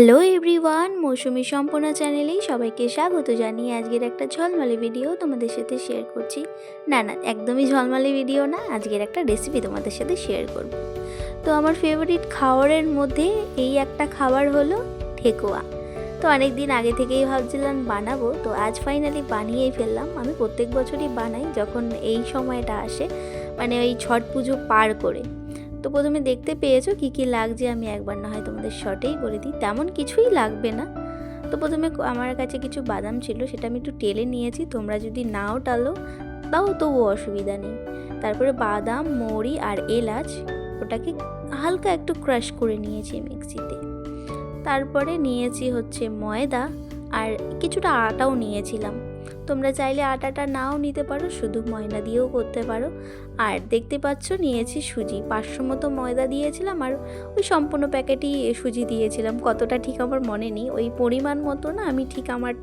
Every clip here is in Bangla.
হ্যালো এভরিওয়ান মৌসুমি সম্পূর্ণ চ্যানেলেই সবাইকে স্বাগত জানিয়ে আজকের একটা ঝলমালে ভিডিও তোমাদের সাথে শেয়ার করছি। না না, একদমই ঝলমালে ভিডিও না, আজকের একটা রেসিপি তোমাদের সাথে শেয়ার করব। তো আমার ফেভারিট খাবারের মধ্যে এই একটা খাবার হলো ঠেকুয়া তো অনেক দিন আগে থেকেই ভাবছিলাম বানাবো, তো আজ ফাইনালি বানিয়েই ফেললাম। আমি প্রত্যেক বছরই বানাই যখন এই সময়টা আসে মানে ওই ছট পুজো পার করে। তো প্রথমে দেখতে পেয়েছ কি কি লাগছে আমি একবার না হয় তোমাদের শর্টেই বলে দিই। তেমন কিছুই লাগবে না। তো প্রথমে আমার কাছে কিছু বাদাম ছিল, সেটা আমি একটু টেলে নিয়েছি। তোমরা যদি নাও টালো, তাও তবু অসুবিধা নেই। তারপরে বাদাম, মৌরি আর এলাচ, ওটাকে হালকা একটু ক্রাশ করে নিয়েছি মিক্সিতে। তারপরে নিয়েছি হচ্ছে ময়দা, আর কিছুটা আটাও নিয়েছিলাম। তোমরা চাইলে আটাটা নাও নিতে পারো, শুধু ময়দা দিয়েও করতে পারো। আর দেখতে পাচ্ছ, নিয়েছি সুজি। পাঁচশো মতো ময়দা দিয়েছিলাম আর ওই সম্পূর্ণ প্যাকেটই সুজি দিয়েছিলাম। কতটা ঠিক আমার মনে নেই। ওই পরিমাণ মতো না, আমি ঠিক আমার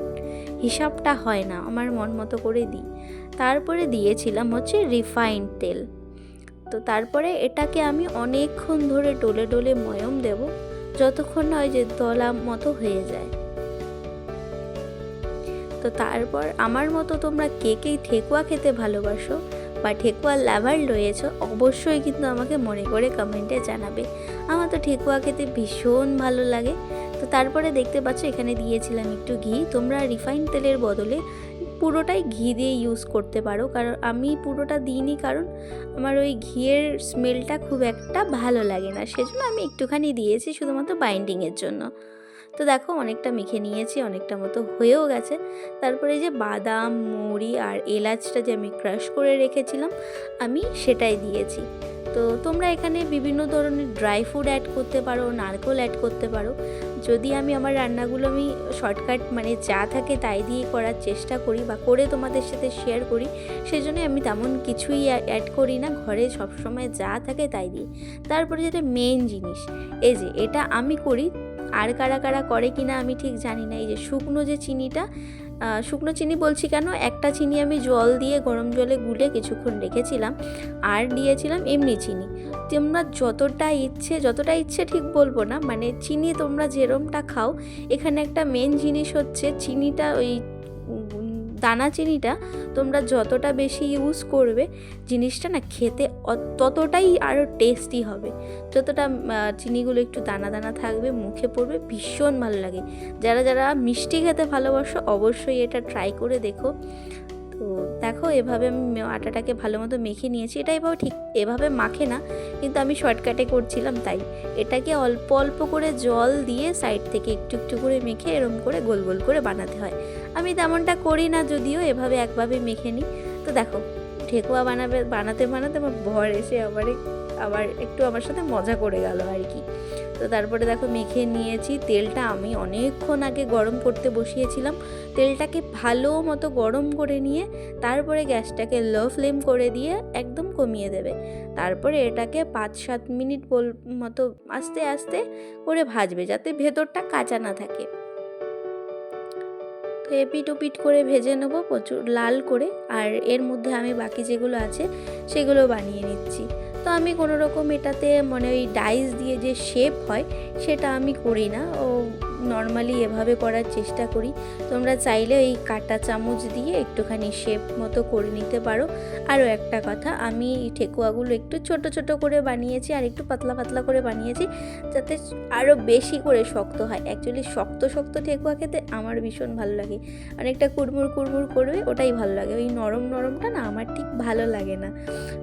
হিসাবটা হয় না, আমার মন মতো করে দিই। তারপরে দিয়েছিলাম হচ্ছে রিফাইন্ড তেল। তো তারপরে এটাকে আমি অনেকক্ষণ ধরে ডলে ডলে ময়ম দেব, যতক্ষণ না ওই যে দলা মতো হয়ে যায়। তো তারপর আমার মতো তোমরা কে কে ঠেকুয়া খেতে ভালোবাসো বা ঠেকুয়া লাভার রয়েছ, অবশ্যই কিন্তু আমাকে মনে করে কমেন্টে জানাবে। আমার তো ঠেকুয়া খেতে ভীষণ ভালো লাগে। তো তারপরে দেখতে পাচ্ছ এখানে দিয়েছিলাম একটু ঘি। তোমরা রিফাইন তেলের বদলে পুরোটাই ঘি দিয়ে ইউজ করতে পারো। কারণ আমি পুরোটা দিইনি কারণ আমার ওই ঘিয়ের স্মেলটা খুব একটা ভালো লাগে না। সেজন্য আমি একটুখানি দিয়েছি শুধুমাত্র বাইন্ডিংয়ের জন্য। তো দেখো অনেকটা মেখে নিয়েছি, অনেকটা মতো হয়েও গেছে। তারপরে যে বাদাম, মুড়ি আর এলাচটা যে আমি ক্রাশ করে রেখেছিলাম, আমি সেটাই দিয়েছি। তো তোমরা এখানে বিভিন্ন ধরনের ড্রাই ফ্রুট অ্যাড করতে পারো, নারকোল অ্যাড করতে পারো। যদি আমি আমার রান্নাগুলো আমি শর্টকাট মানে যা থাকে তাই দিয়ে করার চেষ্টা করি বা করে তোমাদের সাথে শেয়ার করি সেজন্য আমি তেমন কিছুই অ্যাড করি না। ঘরে সবসময় যা থাকে তাই দিই। তারপরে যেটা মেন জিনিস, এই যে এটা আমি করি আর কারা কারা করে কি না আমি ঠিক জানি না। এই যে শুকনো যে চিনিটা শুকনো চিনি বলছি কেন? একটা চিনি আমি জল দিয়ে গরম জলে গুলে কিছুক্ষণ রেখেছিলাম আর দিয়েছিলাম এমনি চিনি। তোমরা যতটা ইচ্ছে যতটা ইচ্ছে ঠিক বলব না মানে চিনি তোমরা যেরমটা খাও, এখানে একটা মেন জিনিস হচ্ছে চিনিটা ওই দানা চিনিটা তোমরা যতটা বেশি ইউজ করবে, জিনিসটা না খেতে ততটাই আরও টেস্টি হবে। যতটা চিনিগুলো একটু দানা দানা থাকবে, মুখে পড়বে, ভীষণ ভালো লাগে। যারা যারা মিষ্টি খেতে ভালোবাসো, অবশ্যই এটা ট্রাই করে দেখো। তো দেখো, এভাবে আমি আটাটাকে ভালো মতো মেখে নিয়েছি। এটা এভাবে ঠিক এভাবে মাখে না, কিন্তু আমি শর্টকাটে করছিলাম, তাই। এটাকে অল্প অল্প করে জল দিয়ে সাইড থেকে একটু একটু করে মেখে এরম করে গোল গোল করে বানাতে হয়। আমি তেমনটা করি না, যদিও এভাবে একভাবে মেখে নিই। তো দেখো ঠেকুয়া বানাবে, বানাতে বানাতে আমার ভর এসে আবার আবার একটু আমার সাথে মজা করে গেল আর কি। তো তারপরে দেখো, মেখে নিয়েছি তেলটা। আমি অনেকক্ষণ আগে গরম করতে বসিয়েছিলাম। তেলটাকে ভালো মতো গরম করে নিয়ে, তারপরে গ্যাসটাকে লো ফ্লেম করে দিয়ে একদম কমিয়ে দেবে। তারপরে এটাকে পাঁচ সাত মিনিট বল, মতো আস্তে আস্তে করে ভাজবে, যাতে ভেতরটা কাঁচা না থাকে। তো এপিট ওপিট করে ভেজে নেব প্রচুর লাল করে। আর এর মধ্যে আমি বাকি যেগুলো আছে, সেগুলো বানিয়ে নিচ্ছি। তো আমি কোনো রকম এটাতে মানে ওই ডাইস দিয়ে যে শেপ হয়, সেটা আমি করি না। ও নর্মালি এভাবে করার চেষ্টা করি। তোমরা চাইলে এই কাটা চামচ দিয়ে একটুখানি শেপ মতো করে নিতে পারো। আরও একটা কথা, আমি ঠেকুয়াগুলো একটু ছোট ছোট করে বানিয়েছি আর একটু পাতলা পাতলা করে বানিয়েছি যাতে আরও বেশি করে শক্ত হয়। অ্যাকচুয়ালি শক্ত শক্ত ঠেকুয়া খেতে আমার ভীষণ ভালো লাগে। অনেকটা কুড়মুড় কুড়মুড় করবে, ওটাই ভালো লাগে। ওই নরম নরমটা না আমার ঠিক ভালো লাগে না।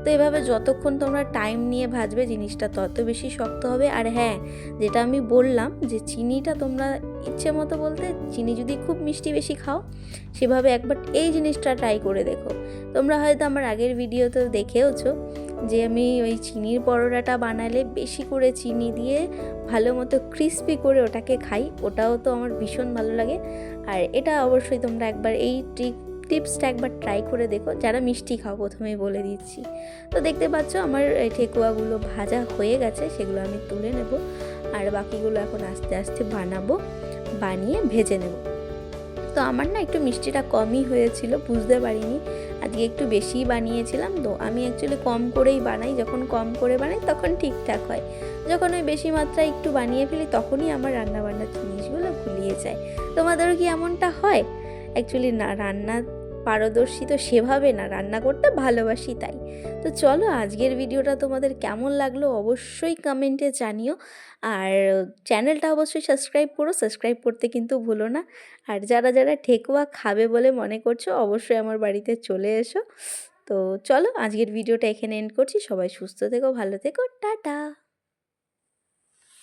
তো এভাবে যতক্ষণ তোমরা টাইম নিয়ে ভাজবে জিনিসটা তত বেশি শক্ত হবে। আর হ্যাঁ যেটা আমি বললাম যে চিনিটা তোমরা ইচ্ছে মতো বলতে চিনি যদি খুব মিষ্টি বেশি খাও, সেভাবে একবার এই জিনিসটা ট্রাই করে দেখো। তোমরা হয়তো আমার আগের ভিডিওতে দেখেওছো যে আমি ওই চিনির পরোটাটা বানালে বেশি করে চিনি দিয়ে ভালো মতো ক্রিস্পি করে ওটাকে খাই, ওটাও তো আমার ভীষণ ভালো লাগে। আর এটা অবশ্যই তোমরা একবার এই ট্রিক টিপসটা একবার ট্রাই করে দেখো, যারা মিষ্টি খাও প্রথমেই বলে দিচ্ছি। তো দেখতে পাচ্ছ আমার ঠেকুয়াগুলো ভাজা হয়ে গেছে, সেগুলো আমি তুলে নেব। আর বাকিগুলো এখন আস্তে আস্তে বানাবো, বানিয়ে ভেজে নেব। তো আমার না একটু মিষ্টিটা কমই হয়েছিল, বুঝতে পারিনি। আজকে একটু বেশিই বানিয়েছিলাম, তো আমি অ্যাকচুয়ালি কম করেই বানাই, যখন কম করে বানাই তখন ঠিকঠাক হয়। যখন ওই বেশি মাত্রায় একটু বানিয়ে ফেলি তখনই আমার রান্নাবান্নার জিনিসগুলো ভুলিয়ে যায়। তোমাদেরও কি এমনটা হয়? অ্যাকচুয়ালি না, রান্না পারদর্শী তো সেভাবে না, রান্না করতে ভালোবাসি তাই। তো চলো আজকের ভিডিওটা তোমাদের কেমন লাগল অবশ্যই কমেন্টে জানিও। আর চ্যানেলটা অবশ্যই সাবস্ক্রাইব করো সাবস্ক্রাইব করতে কিন্তু ভুলো না। আর যারা যারা ঠেকুয়া খাবে বলে মনে করছ, অবশ্যই আমার বাড়িতে চলে এসো। তো চলো আজকের ভিডিওটা এখানে এন্ড করছি। সবাই সুস্থ থেকো, ভালো থেকো, টাটা।